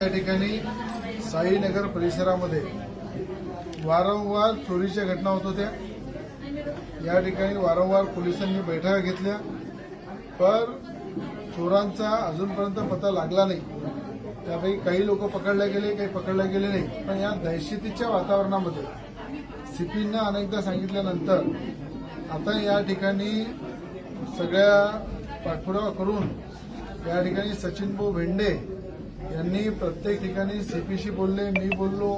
या ठिकाणी साईनगर परिसरामध्ये वारंवार चोरीच्या घटना होत होत्या. या ठिकाणी वारंवार पोलिसांनी बैठका घेतल्या पर चोरांचा अजूनपर्यंत पत्ता लागला नाही. त्यापैकी काही लोक पकडले गेले काही पकडले गेले नाही. पण या दहशतीच्या वातावरणामध्ये सीपींना अनेकदा सांगितल्यानंतर आता या ठिकाणी सगळ्या पाठपुरावा करून या ठिकाणी सचिन भाऊ भेंडे यांनी प्रत्येक ठिकाणी सीपीशी बोलले मी बोललो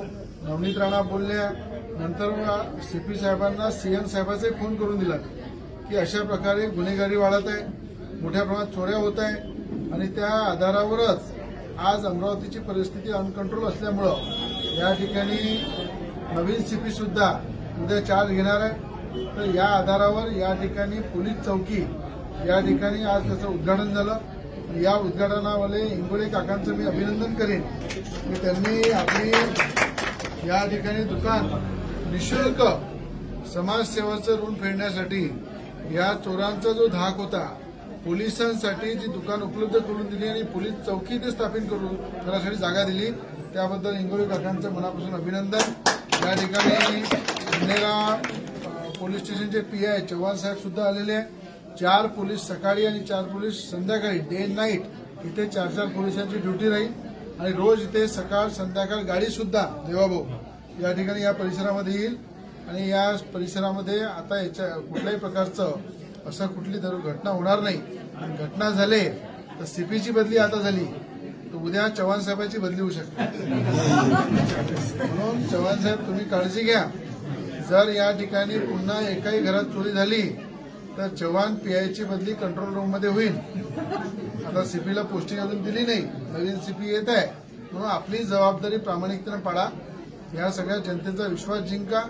नवनीत राणा बोलल्या नंतर सीपी साहेबांना सीएम साहेबाचे फोन करून दिला की अशा प्रकारे गुन्हेगारी वाढत आहे मोठ्या प्रमाणात चोऱ्या होत आहे आणि त्या आधारावरच आज अमरावतीची परिस्थिती अनकंट्रोल असल्यामुळं या ठिकाणी नवीन सीपी सुद्धा उद्या चार्ज घेणार आहे. तर या आधारावर या ठिकाणी पोलीस चौकी या ठिकाणी आज त्याचं उद्घाटन झालं. या उद्घाटनावाले इंगोले काकांचं मी अभिनंदन करेन. की त्यांनी आपली या ठिकाणी दुकान निशुल्क समाजसेवाचं ऋण फेडण्यासाठी या चोरांचा जो धाक होता पोलिसांसाठी जी दुकान उपलब्ध करून दिली आणि पोलीस चौकी ते स्थापित करून करण्यासाठी जागा दिली त्याबद्दल इंगोले काकांचं मनापासून अभिनंदन. या ठिकाणी खंडेरा पोलीस स्टेशनचे पी आय चव्हाण साहेब सुद्धा आलेले आहे चार पोलीस सकाळी आणि चार पोलीस संध्याकाळी डे नाईट इथे चार चार पोलिसांची ड्युटी राहील. आणि रोज इथे सकाळ संध्याकाळ गाडी सुद्धा देवाभाऊ या ठिकाणी या परिसरामध्ये येईल. आणि या परिसरामध्ये आता याच्या कुठल्याही प्रकारचं असं कुठली दर घटना होणार नाही. आणि घटना झाले तर सीपीची बदली आता झाली. तर उद्या चव्हाण साहेबांची बदली होऊ शकते. म्हणून चव्हाण साहेब तुम्ही काळजी घ्या. जर या ठिकाणी पुन्हा एकाही घरात चोरी झाली तर जवान पीआयची बदली कंट्रोल रूममध्ये होईल. आता सीपीला पोस्टिंग अजून दिली नाही. नवीन सीपी येत आहे. म्हणून आपली जबाबदारी प्रामाणिकतेने पाळा. या सगळ्या जनतेचा विश्वास जिंका.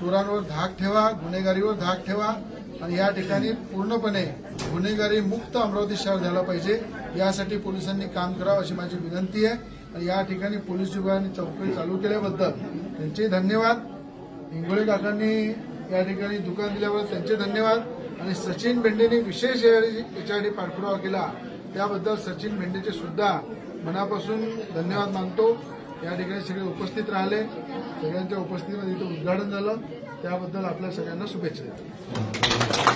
चोरांवर धाक ठेवा गुन्हेगारीवर धाक ठेवा. आणि या ठिकाणी पूर्णपणे गुन्हेगारी मुक्त अमरावती शहर झाला पाहिजे. यासाठी पोलिसांनी काम करावं अशी माझी विनंती आहे. आणि या ठिकाणी पोलीस विभागाने चौकशी चालू केल्याबद्दल त्यांचे धन्यवाद. हिंगोळे काकांनी या ठिकाणी दुकान दिल्यावर त्यांचे धन्यवाद. आणि सचिन भेंडेंनी विशेष याच्यासाठी पाठपुरावा केला. त्याबद्दल सचिन भेंडेचे सुद्धा मनापासून धन्यवाद मानतो. या ठिकाणी सगळे उपस्थित राहिले. सगळ्यांच्या उपस्थितीमध्ये इथं उद्घाटन झालं. त्याबद्दल आपल्या सगळ्यांना शुभेच्छा